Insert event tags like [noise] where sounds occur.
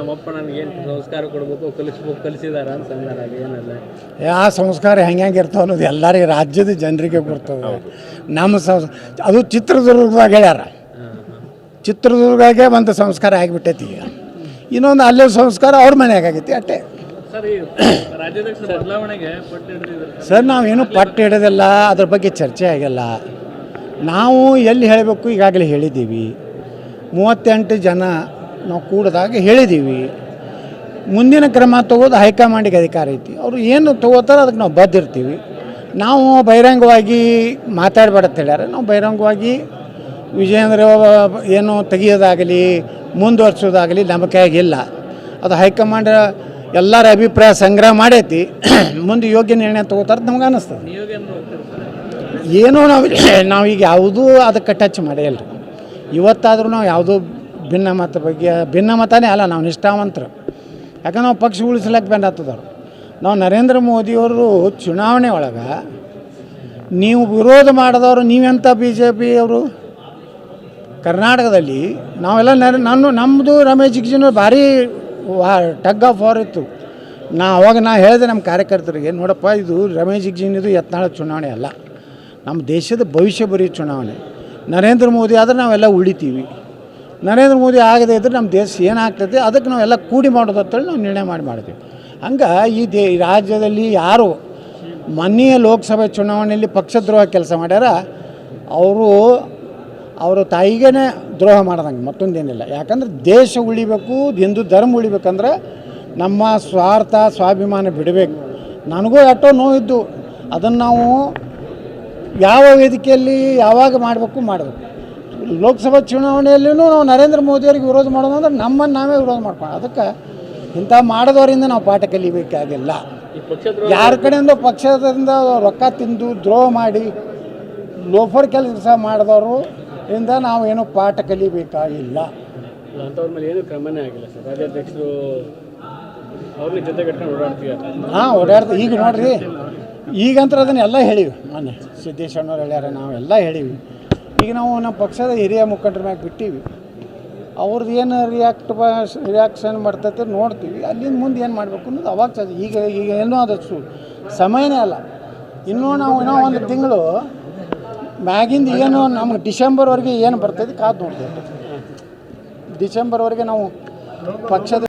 ನಮ್ಮಪ್ಪ ನನಗೆ ಏನು ಸಂಸ್ಕಾರ ಕೊಡಬೇಕು ಕಲಿಸ್ಬೇಕು ಕಲಿಸಿದಾರ ಅಂತ ಅಂದಾರ ಅದು ಏನಲ್ಲ. ಯಾವ ಸಂಸ್ಕಾರ ಹೆಂಗೆ ಇರ್ತಾವ ಅನ್ನೋದು ಎಲ್ಲರಿಗೆ ರಾಜ್ಯದ ಜನರಿಗೆ ಬರ್ತದೆ ನಮ್ಮ ಸಂಸ್ ಅದು ಚಿತ್ರದುರ್ಗದಾಗ ಹೇಳ್ಯಾರ. ಚಿತ್ರದುರ್ಗಗೆ ಒಂದು ಸಂಸ್ಕಾರ ಆಗಿಬಿಟ್ಟೈತಿ ಈಗ. ಇನ್ನೊಂದು ಅಲ್ಲೇ ಸಂಸ್ಕಾರ ಅವ್ರ ಮನೆಯಾಗ ಆಗೈತಿ ಅಟ್ಟೆ. ಸರ್ ಈ ರಾಜ್ಯಾಧ್ಯಕ್ಷ ಬದಲಾವಣೆಗೆ ಪಟ್ಟು ಹಿಡಿದಿದ್ದಾರೆ? ಸರ್ ನಾವೇನು ಪಟ್ಟು ಹಿಡೋದಿಲ್ಲ ಅದ್ರ ಬಗ್ಗೆ ಚರ್ಚೆ ಆಗಿಲ್ಲ. ನಾವು ಎಲ್ಲಿ ಹೇಳಬೇಕು ಈಗಾಗಲೇ ಹೇಳಿದ್ದೀವಿ. ಮೂವತ್ತೆಂಟು ಜನ ನಾವು ಕೂಡಿದಾಗ ಹೇಳಿದ್ದೀವಿ ಮುಂದಿನ ಕ್ರಮ ತಗೋದು ಹೈಕಮಾಂಡಿಗೆ ಅಧಿಕಾರ ಐತಿ. ಅವರು ಏನು ತಗೋತಾರೆ ಅದಕ್ಕೆ ನಾವು ಬದ್ದಿರ್ತೀವಿ. ನಾವು ಬಹಿರಂಗವಾಗಿ ಮಾತಾಡಬೇಡ ಅಂತ ಹೇಳ್ಯಾರ. ನಾವು ಬಹಿರಂಗವಾಗಿ ವಿಜಯೇಂದ್ರ ಏನು ತೆಗಿಯೋದಾಗಲಿ, ಮುಂದುವರ್ಸೋದಾಗಲಿ ನಮ್ಮ ಆಗಿಲ್ಲ ಅದು ಹೈಕಮಾಂಡ್ ಎಲ್ಲರ ಅಭಿಪ್ರಾಯ ಸಂಗ್ರಹ ಮಾಡೈತಿ. [coughs] ಮುಂದೆ ಯೋಗ್ಯ ನಿರ್ಣಯ ತಗೋತಾರೆ ನಮ್ಗೆ ಅನ್ನಿಸ್ತದೆ ಏನೋ ನಾವು [coughs] ನಾವೀಗ ಯಾವುದೂ ಅದಕ್ಕೆ ಟಚ್ ಮಾಡೇ ಇಲ್ಲ ಇವತ್ತಾದರೂ ನಾವು ಯಾವುದೂ ಭಿನ್ನ ಮತ ಬಗ್ಗೆ, ಭಿನ್ನ ಮತನೇ ಅಲ್ಲ, ನಾವು ನಿಷ್ಠಾವಂತರು. ಯಾಕಂದ್ರೆ ನಾವು ಪಕ್ಷ ಉಳಿಸ್ಲಕ್ಕೆ ಬೆನ್ನ ಹತ್ತದವ್ರು. ನಾವು ನರೇಂದ್ರ ಮೋದಿಯವರು ಚುನಾವಣೆ ಒಳಗೆ ನೀವು ವಿರೋಧ ಮಾಡಿದವರು ನೀವೆಂಥ ಬಿ ಜೆ ಪಿಯವರು ಕರ್ನಾಟಕದಲ್ಲಿ ನಾವೆಲ್ಲ ನರ, ನಾನು ನಮ್ಮದು ರಮೇಶ್ ಜಿಗ್ಜಿನ ಭಾರಿ ಟಗ್ ಆಫ್ ವಾರ್ ಇತ್ತು. ನಾ ಅವಾಗ ನಾ ಹೇಳಿದೆ ನಮ್ಮ ಕಾರ್ಯಕರ್ತರಿಗೆ, ನೋಡಪ್ಪ, ಇದು ರಮೇಶ್ ಜಿಗ್ಜಿನಿದು ಯತ್ನಾಳ ಚುನಾವಣೆ ಅಲ್ಲ. ನಮ್ಮ ದೇಶದ ಭವಿಷ್ಯ ಬರೀ ಚುನಾವಣೆ. ನರೇಂದ್ರ ಮೋದಿ ಆದರೆ ನಾವೆಲ್ಲ ಉಳಿತೀವಿ. ನರೇಂದ್ರ ಮೋದಿ ಆಗದೇ ಇದ್ರೆ ನಮ್ಮ ದೇಶ ಏನಾಗ್ತದೆ? ಅದಕ್ಕೆ ನಾವೆಲ್ಲ ಕೂಡಿ ಮಾಡೋದು ಅಂತೇಳಿ ನಾವು ನಿರ್ಣಯ ಮಾಡಿ ಮಾಡ್ತೀವಿ ಹಂಗೆ ಈ ದೇ ರಾಜ್ಯದಲ್ಲಿ ಯಾರು ಮನೆಯ ಲೋಕಸಭೆ ಚುನಾವಣೆಯಲ್ಲಿ ಪಕ್ಷದ್ರೋಹ ಕೆಲಸ ಮಾಡ್ಯಾರ, ಅವರು ಅವರು ತಾಯಿಗೇ ದ್ರೋಹ ಮಾಡ್ದಂಗೆ ಮತ್ತೊಂದೇನಿಲ್ಲ ಯಾಕಂದ್ರೆ ದೇಶ ಉಳಿಬೇಕು, ಹಿಂದೂ ಧರ್ಮ ಉಳಿಬೇಕಂದ್ರೆ ನಮ್ಮ ಸ್ವಾರ್ಥ, ಸ್ವಾಭಿಮಾನ ಬಿಡಬೇಕು. ನನಗೂ ಎಷ್ಟೋ ನೋವಿದ್ದು. ಅದನ್ನು ನಾವು ಯಾವ ವೇದಿಕೆಯಲ್ಲಿ ಯಾವಾಗ ಮಾಡಬೇಕು ಮಾಡಬೇಕು. ಲೋಕಸಭಾ ಚುನಾವಣೆಯಲ್ಲೂ ನಾವು ನರೇಂದ್ರ ಮೋದಿಯವ್ರಿಗೆ ವಿರೋಧ ಮಾಡೋದು ಅಂದ್ರೆ ನಮ್ಮನ್ನು ನಾವೇ ವಿರೋಧ ಮಾಡ್ಕೊಂಡು ಅದಕ್ಕೆ ಇಂಥ ಮಾಡಿದವರಿಂದ ನಾವು ಪಾಠ ಕಲಿಬೇಕಾಗಿಲ್ಲ ಯಾರ ಕಡೆಯಿಂದ ಪಕ್ಷದಿಂದ ರೊಕ್ಕ ತಿಂದು ದ್ರೋಹ ಮಾಡಿ ಲೋಫರ್ ಕೆಲಸ ಮಾಡಿದವರು ಇಂದ ನಾವು ಏನು ಪಾಠ ಕಲಿಬೇಕಾಗಿಲ್ಲ. ಹಾಂ ಓಡಾಡ್ತೀವಿ ಈಗ ನೋಡ್ರಿ ಈಗಂತ್ರ ಅದನ್ನೆಲ್ಲ ಹೇಳಿವಿ. ಮೊನ್ನೆ ಸಿದ್ದೇಶ್ವರನವ್ರು ಹೇಳ್ಯಾರ ನಾವೆಲ್ಲ ಹೇಳಿವಿ. ಈಗ ನಾವು ನಮ್ಮ ಪಕ್ಷದ ಹಿರಿಯ ಮುಖಂಡರ ಮ್ಯಾಗೆ ಬಿಟ್ಟಿವಿ. ಅವ್ರದ್ದು ಏನು ರಿಯಾಕ್ಟ್ ರಿಯಾಕ್ಷನ್ ಮಾಡ್ತೈತೆ ನೋಡ್ತೀವಿ. ಅಲ್ಲಿಂದ ಮುಂದೆ ಏನು ಮಾಡಬೇಕು ಅನ್ನೋದು ಅವಾಗ ಚ, ಈಗ ಈಗ ಏನೋ ಅದು ಸು, ಸಮಯನೇ ಅಲ್ಲ. ಇನ್ನೂ ನಾವು, ಇನ್ನೂ ಒಂದು ತಿಂಗಳು ಮ್ಯಾಗಿಂದ ಏನು ನಮ್ಗೆ ಡಿಸೆಂಬರ್ವರೆಗೆ ಏನು ಬರ್ತೈತೆ ಕಾದು ನೋಡ್ತೇವೆ. ಡಿಸೆಂಬರ್ವರೆಗೆ ನಾವು ಪಕ್ಷದ